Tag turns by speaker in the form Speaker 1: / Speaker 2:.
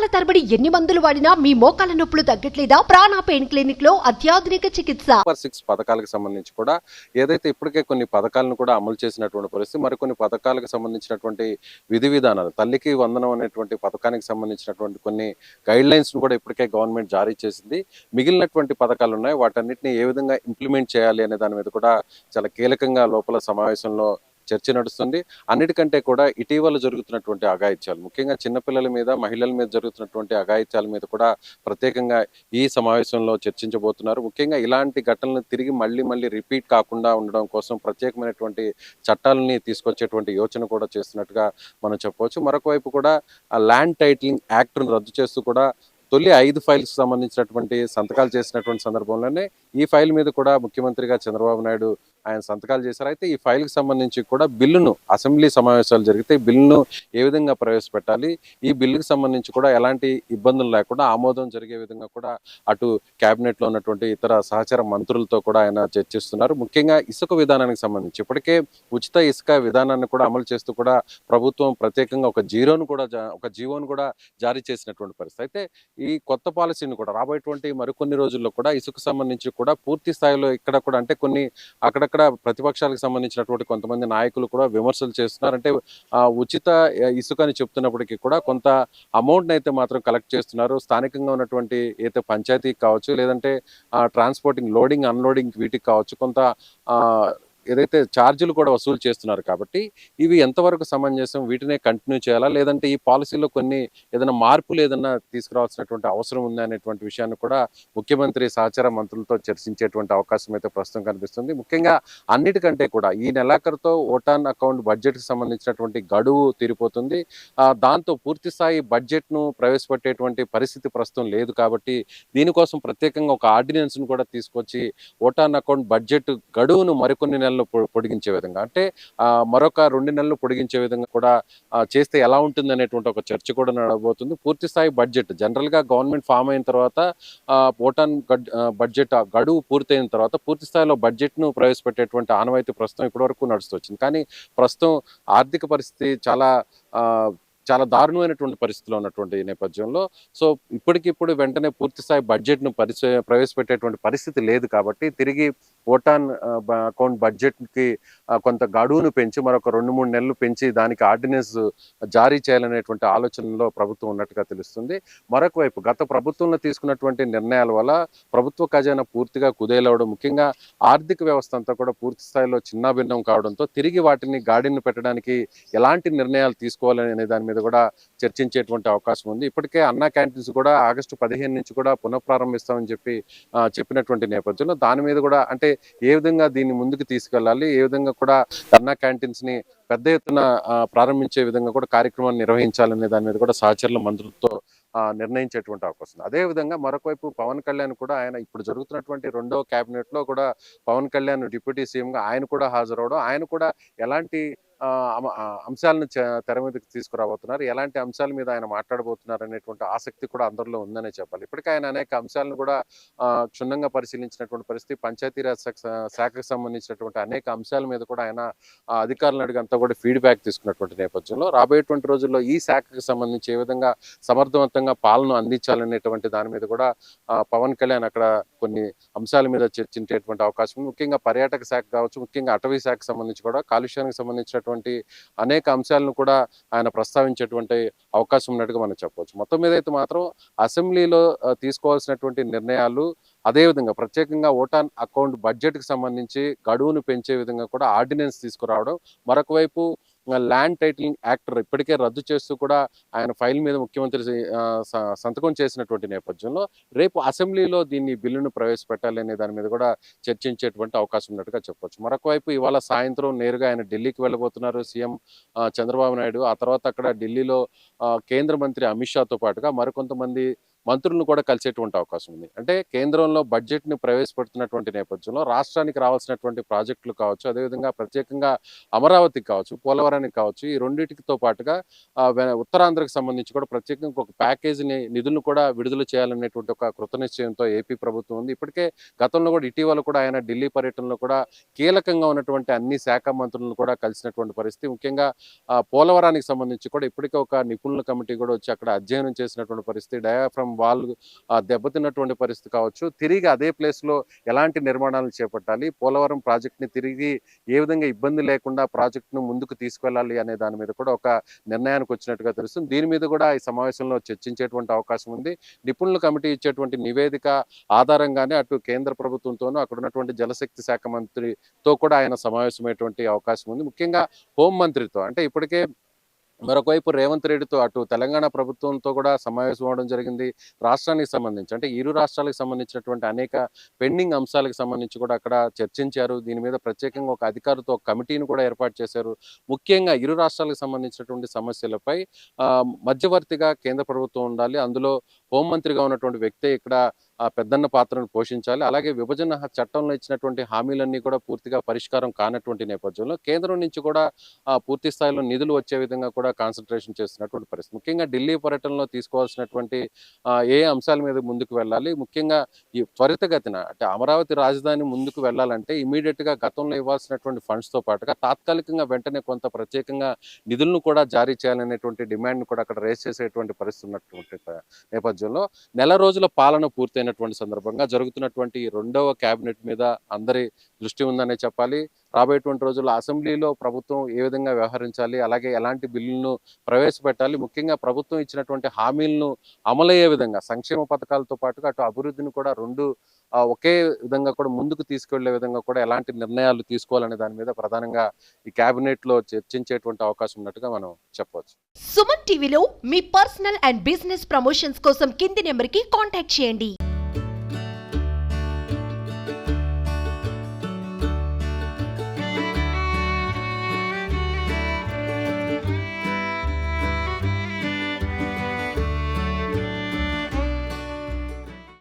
Speaker 1: సంవత్సరాల తరబడి ఎన్ని మందులు వాడినా మీ మోకాల నొప్పులు తగ్గట్లేదా? ప్రాణ పెయిన్ క్లినిక్లో అత్యాధునిక చికిత్స.
Speaker 2: సూపర్ సిక్స్ పథకాలకు సంబంధించి కూడా ఏదైతే ఇప్పటికే కొన్ని పథకాలను కూడా అమలు చేసినటువంటి పరిస్థితి మరికొన్ని పథకాలకు సంబంధించినటువంటి విధి విధానాలు తల్లికి వందనం అనేటువంటి పథకానికి సంబంధించినటువంటి కొన్ని గైడ్ లైన్స్ కూడా ఇప్పటికే గవర్నమెంట్ జారీ చేసింది. మిగిలినటువంటి పథకాలు ఉన్నాయి. వాటన్నిటిని ఏ విధంగా ఇంప్లిమెంట్ చేయాలి అనే దాని మీద కూడా చాలా కీలకంగా లోపల సమావేశంలో చర్చ నడుస్తుంది. అన్నిటికంటే కూడా ఇటీవల జరుగుతున్నటువంటి అఘాయిత్యాలు ముఖ్యంగా చిన్నపిల్లల మీద మహిళల మీద జరుగుతున్నటువంటి అఘాయిత్యాల మీద కూడా ప్రత్యేకంగా ఈ సమావేశంలో చర్చించబోతున్నారు. ముఖ్యంగా ఇలాంటి ఘటనలు తిరిగి మళ్ళీ మళ్ళీ రిపీట్ కాకుండా ఉండడం కోసం ప్రత్యేకమైనటువంటి చట్టాలని తీసుకొచ్చేటువంటి యోచన కూడా చేస్తున్నట్టుగా మనం చెప్పవచ్చు. మరొక వైపు కూడా ఆ ల్యాండ్ టైటిలింగ్ యాక్ట్ను రద్దు చేస్తూ కూడా తొలి ఐదు ఫైల్స్ సంబంధించినటువంటి సంతకాలు చేసినటువంటి సందర్భంలోనే ఈ ఫైల్ మీద కూడా ముఖ్యమంత్రిగా చంద్రబాబు నాయుడు ఆయన సంతకాలు చేశారు. అయితే ఈ ఫైల్కి సంబంధించి కూడా బిల్లును అసెంబ్లీ సమావేశాలు జరిగితే బిల్లును ఏ విధంగా ప్రవేశపెట్టాలి ఈ బిల్లుకి సంబంధించి కూడా ఎలాంటి ఇబ్బందులు లేకుండా ఆమోదం జరిగే విధంగా కూడా అటు కేబినెట్లో ఉన్నటువంటి ఇతర సహచర మంత్రులతో కూడా ఆయన చర్చిస్తున్నారు. ముఖ్యంగా ఇసుక విధానానికి సంబంధించి ఇప్పటికే ఉచిత ఇసుక విధానాన్ని కూడా అమలు చేస్తూ కూడా ప్రభుత్వం ప్రత్యేకంగా ఒక జీరోను కూడా జా- ఒక జీవోను కూడా జారీ చేసినటువంటి పరిస్థితి. అయితే ఈ కొత్త పాలసీని కూడా రాబోయేటువంటి మరికొన్ని రోజుల్లో కూడా ఇసుక సంబంధించి కూడా పూర్తి స్థాయిలో ఇక్కడ కూడా అంటే కొన్ని అక్కడ అక్కడక్కడ ప్రతిపక్షాలకు సంబంధించినటువంటి కొంతమంది నాయకులు కూడా విమర్శలు చేస్తున్నారు. అంటే ఉచిత ఇసుక అని చెప్తున్నప్పటికీ కూడా కొంత అమౌంట్ని అయితే మాత్రం కలెక్ట్ చేస్తున్నారు. స్థానికంగా ఉన్నటువంటి అయితే పంచాయతీకి కావచ్చు లేదంటే ట్రాన్స్పోర్టింగ్ లోడింగ్ అన్లోడింగ్ వీటికి కావచ్చు కొంత ఏదైతే ఛార్జీలు కూడా వసూలు చేస్తున్నారు కాబట్టి ఇవి ఎంతవరకు సమంజసం వీటినే కంటిన్యూ చేయాలా? లేదంటే ఈ పాలసీలో కొన్ని ఏదైనా మార్పులు ఏదైనా తీసుకురావాల్సినటువంటి అవసరం ఉంది అనేటువంటి విషయాన్ని కూడా ముఖ్యమంత్రి సహచార మంత్రులతో చర్చించేటువంటి అవకాశం అయితే ప్రస్తుతం కనిపిస్తుంది. ముఖ్యంగా అన్నిటికంటే కూడా ఈ నెలాఖరుతో ఓటాన్ అకౌంట్ బడ్జెట్కి సంబంధించినటువంటి గడువు తీరిపోతుంది. దాంతో పూర్తి స్థాయి బడ్జెట్ను ప్రవేశపెట్టేటువంటి పరిస్థితి ప్రస్తుతం లేదు కాబట్టి దీనికోసం ప్రత్యేకంగా ఒక ఆర్డినెన్స్ను కూడా తీసుకొచ్చి ఓటాన్ అకౌంట్ బడ్జెట్ గడువును మరికొన్ని నెలలు పొడిగించే విధంగా. అంటే మరొక రెండు నెలలు పొడిగించే విధంగా కూడా చేస్తే ఎలా ఉంటుంది అనేటువంటి ఒక చర్చ కూడా నడబోతుంది పూర్తి స్థాయి బడ్జెట్ జనరల్గా గవర్నమెంట్ ఫామ్ అయిన తర్వాత ఆ, ఓటాన్ బడ్జెట్ గడువు పూర్తయిన తర్వాత పూర్తి స్థాయిలో బడ్జెట్ను ప్రవేశపెట్టేటువంటి ఆనవాయితీ ప్రస్తుతం ఇప్పటివరకు నడుస్తూ వచ్చింది. కానీ ప్రస్తుతం ఆర్థిక పరిస్థితి చాలా చాలా దారుణమైనటువంటి పరిస్థితిలో ఉన్నటువంటి నేపథ్యంలో. సో ఇప్పటికిప్పుడు వెంటనే పూర్తి స్థాయి బడ్జెట్ ప్రవేశపెట్టేటువంటి పరిస్థితి లేదు కాబట్టి తిరిగి ఓటాన్ అకౌంట్ బడ్జెట్కి కొంత గడువును పెంచి మరొక రెండు మూడు నెలలు పెంచి దానికి ఆర్డినెన్స్ జారీ చేయాలనేటువంటి ఆలోచనలో ప్రభుత్వం ఉన్నట్టుగా తెలుస్తుంది. మరొక వైపు గత ప్రభుత్వంలో తీసుకున్నటువంటి నిర్ణయాల వల్ల ప్రభుత్వ ఖజానా పూర్తిగా కుదేలవడం ముఖ్యంగా ఆర్థిక వ్యవస్థ అంతా కూడా పూర్తి స్థాయిలో చిన్నాభిన్నం కావడంతో తిరిగి వాటిని గాడిని పెట్టడానికి ఎలాంటి నిర్ణయాలు తీసుకోవాలని అనే దాని మీద కూడా చర్చించేటువంటి అవకాశం ఉంది. ఇప్పటికే అన్నా క్యాంటీన్స్ కూడా ఆగస్టు పదిహేను నుంచి కూడా పునఃప్రారంభిస్తామని చెప్పి చెప్పినటువంటి నేపథ్యంలో దాని మీద కూడా అంటే ఏ విధంగా దీన్ని ముందుకు తీసుకెళ్ళాలి ఏ విధంగా కూడా అన్నా క్యాంటీన్స్ని పెద్ద ఎత్తున ప్రారంభించే విధంగా కూడా కార్యక్రమాన్ని నిర్వహించాలనే దాని మీద కూడా సహచరుల మంత్రులతో నిర్ణయించేటువంటి అవకాశం ఉంది. అదే విధంగా మరొక వైపు పవన్ కళ్యాణ్ కూడా ఆయన ఇప్పుడు జరుగుతున్నటువంటి రెండో క్యాబినెట్లో కూడా పవన్ కళ్యాణ్ డిప్యూటీ సీఎంగా ఆయన కూడా హాజరవడం ఆయన కూడా ఎలాంటి అంశాలను తెర మీదకి తీసుకురాబోతున్నారు. ఎలాంటి అంశాల మీద ఆయన మాట్లాడబోతున్నారు అనేటువంటి ఆసక్తి కూడా అందరిలో ఉందనే చెప్పాలి. ఇప్పటికే ఆయన అనేక అంశాలను కూడా క్షుణ్ణంగా పరిశీలించినటువంటి పరిస్థితి పంచాయతీరాజ్ శాఖకు సంబంధించినటువంటి అనేక అంశాల మీద కూడా ఆయన అధికారులను అడిగంతా కూడా ఫీడ్బ్యాక్ తీసుకున్నటువంటి నేపథ్యంలో రాబోయేటువంటి రోజుల్లో ఈ శాఖకు సంబంధించి ఏ విధంగా సమర్థవంతంగా పాలన అందించాలనేటువంటి దాని మీద కూడా పవన్ కళ్యాణ్ అక్కడ కొన్ని అంశాల మీద చర్చించేటువంటి అవకాశం ముఖ్యంగా పర్యాటక శాఖ కావచ్చు ముఖ్యంగా అటవీ శాఖకు సంబంధించి కూడా కాలుష్యానికి సంబంధించినటువంటి అనేక అంశాలను కూడా ఆయన ప్రస్తావించేటువంటి అవకాశం ఉన్నట్టుగా మనం చెప్పవచ్చు. మొత్తం మీద అయితే మాత్రం అసెంబ్లీలో తీసుకోవాల్సినటువంటి నిర్ణయాలు అదేవిధంగా ప్రత్యేకంగా ఓటాన్ అకౌంట్ బడ్జెట్కి సంబంధించి గడువును పెంచే విధంగా కూడా ఆర్డినెన్స్ తీసుకురావడం. మరొక వైపు ల్యాండ్ టైటిలింగ్ యాక్టర్ ఇప్పటికే రద్దు చేస్తూ కూడా ఆయన ఫైల్ మీద ముఖ్యమంత్రి స- సంతకం చేసినటువంటి నేపథ్యంలో రేపు అసెంబ్లీలో దీన్ని బిల్లును ప్రవేశపెట్టాలి అనే దాని మీద కూడా చర్చించేటువంటి అవకాశం ఉన్నట్టుగా చెప్పొచ్చు. మరొక వైపు ఇవాళ సాయంత్రం నేరుగా ఆయన ఢిల్లీకి వెళ్ళబోతున్నారు సీఎం చంద్రబాబు నాయుడు. ఆ తర్వాత అక్కడ ఢిల్లీలో కేంద్ర మంత్రి అమిత్ షాతో పాటుగా మరికొంతమంది మంత్రులను కూడా కలిసేటువంటి అవకాశం ఉంది. అంటే కేంద్రంలో బడ్జెట్ని ప్రవేశపెడుతున్నటువంటి నేపథ్యంలో రాష్ట్రానికి రావాల్సినటువంటి ప్రాజెక్టులు కావచ్చు అదేవిధంగా ప్రత్యేకంగా అమరావతికి కావచ్చు పోలవరానికి కావచ్చు ఈ రెండింటితో పాటుగా ఉత్తరాంధ్రకు సంబంధించి కూడా ప్రత్యేకంగా ఒక ప్యాకేజీని నిధులను కూడా విడుదల చేయాలనేటువంటి ఒక కృతనిశ్చయంతో ఏపీ ప్రభుత్వం ఉంది. ఇప్పటికే గతంలో కూడా ఇటీవల కూడా ఆయన ఢిల్లీ పర్యటనలో కూడా కీలకంగా ఉన్నటువంటి అన్ని శాఖ మంత్రులను కూడా కలిసినటువంటి పరిస్థితి. ముఖ్యంగా పోలవరానికి సంబంధించి కూడా ఇప్పటికే ఒక నిపుణుల కమిటీ కూడా వచ్చి అక్కడ అధ్యయనం చేసినటువంటి పరిస్థితి. డయాఫ్రమ్ వాళ్ళు దెబ్బతిన్నటువంటి పరిస్థితి కావచ్చు. తిరిగి అదే ప్లేస్లో ఎలాంటి నిర్మాణాలు చేపట్టాలి? పోలవరం ప్రాజెక్ట్ని తిరిగి ఏ విధంగా ఇబ్బంది లేకుండా ప్రాజెక్టును ముందుకు తీసుకెళ్ళాలి అనే దాని మీద కూడా ఒక నిర్ణయానికి వచ్చినట్టుగా తెలుస్తుంది. దీని మీద కూడా ఈ సమావేశంలో చర్చించేటువంటి అవకాశం ఉంది. నిపుణుల కమిటీ ఇచ్చేటువంటి నివేదిక ఆధారంగానే అటు కేంద్ర ప్రభుత్వంతోనూ అక్కడ ఉన్నటువంటి జలశక్తి శాఖ మంత్రితో కూడా ఆయన సమావేశమయ్యేటువంటి అవకాశం ఉంది. ముఖ్యంగా హోం మంత్రితో అంటే ఇప్పటికే మరొకవైపు రేవంత్ రెడ్డితో అటు తెలంగాణ ప్రభుత్వంతో కూడా సమావేశం అవడం జరిగింది. రాష్ట్రానికి సంబంధించి అంటే ఇరు రాష్ట్రాలకు సంబంధించినటువంటి అనేక పెండింగ్ అంశాలకు సంబంధించి కూడా అక్కడ చర్చించారు. దీని మీద ప్రత్యేకంగా ఒక అధికారితో కమిటీని కూడా ఏర్పాటు చేశారు. ముఖ్యంగా ఇరు రాష్ట్రాలకు సంబంధించినటువంటి సమస్యలపై మధ్యవర్తిగా కేంద్ర ప్రభుత్వం ఉండాలి. అందులో హోంమంత్రిగా ఉన్నటువంటి వ్యక్తే ఇక్కడ ఆ పెద్దన్న పాత్రను పోషించాలి. అలాగే విభజన చట్టంలో ఇచ్చినటువంటి హామీలన్నీ కూడా పూర్తిగా పరిష్కారం కానటువంటి నేపథ్యంలో కేంద్రం నుంచి కూడా ఆ, పూర్తి స్థాయిలో నిధులు వచ్చే విధంగా కూడా కాన్సన్ట్రేషన్ చేస్తున్నటువంటి పరిస్థితి. ముఖ్యంగా ఢిల్లీ పర్యటనలో తీసుకోవాల్సినటువంటి ఏ అంశాల మీద ముందుకు వెళ్ళాలి? ముఖ్యంగా ఈ త్వరితగతిన అంటే అమరావతి రాజధాని ముందుకు వెళ్ళాలంటే ఇమీడియట్గా గతంలో ఇవ్వాల్సినటువంటి ఫండ్స్తో పాటుగా తాత్కాలికంగా వెంటనే కొంత ప్రత్యేకంగా నిధులను కూడా జారీ చేయాలనేటువంటి డిమాండ్ కూడా అక్కడ రేస్ చేసేటువంటి పరిస్థితి ఉన్నటువంటి నేపథ్యంలో నెల రోజుల పాలన పూర్తయినటువంటి సందర్భంగా జరుగుతున్నటువంటి రెండవ కేబినెట్ మీద అందరి దృష్టి ఉందనే చెప్పాలి. రాబోయేటువంటి రోజుల్లో అసెంబ్లీలో ప్రభుత్వం ఏ విధంగా వ్యవహరించాలి అలాగే ఎలాంటి బిల్లులను ప్రవేశపెట్టాలి ముఖ్యంగా ప్రభుత్వం ఇచ్చినటువంటి హామీలను అమలయ్యే విధంగా సంక్షేమ పథకాలతో పాటుగా అటు అభివృద్ధిని కూడా రెండు ఒకే విధంగా కూడా ముందుకు తీసుకెళ్ళే విధంగా కూడా ఎలాంటి నిర్ణయాలు తీసుకోవాలనే దాని మీద ప్రధానంగా ఈ కేబినెట్లో చర్చించేటువంటి అవకాశం ఉన్నట్టుగా మనం చెప్పవచ్చు.
Speaker 1: సుమన్ టీవీలో మీ పర్సనల్ అండ్ బిజినెస్ ప్రమోషన్స్ కోసం కింది నెంబర్కి కాంటాక్ట్ చేయండి.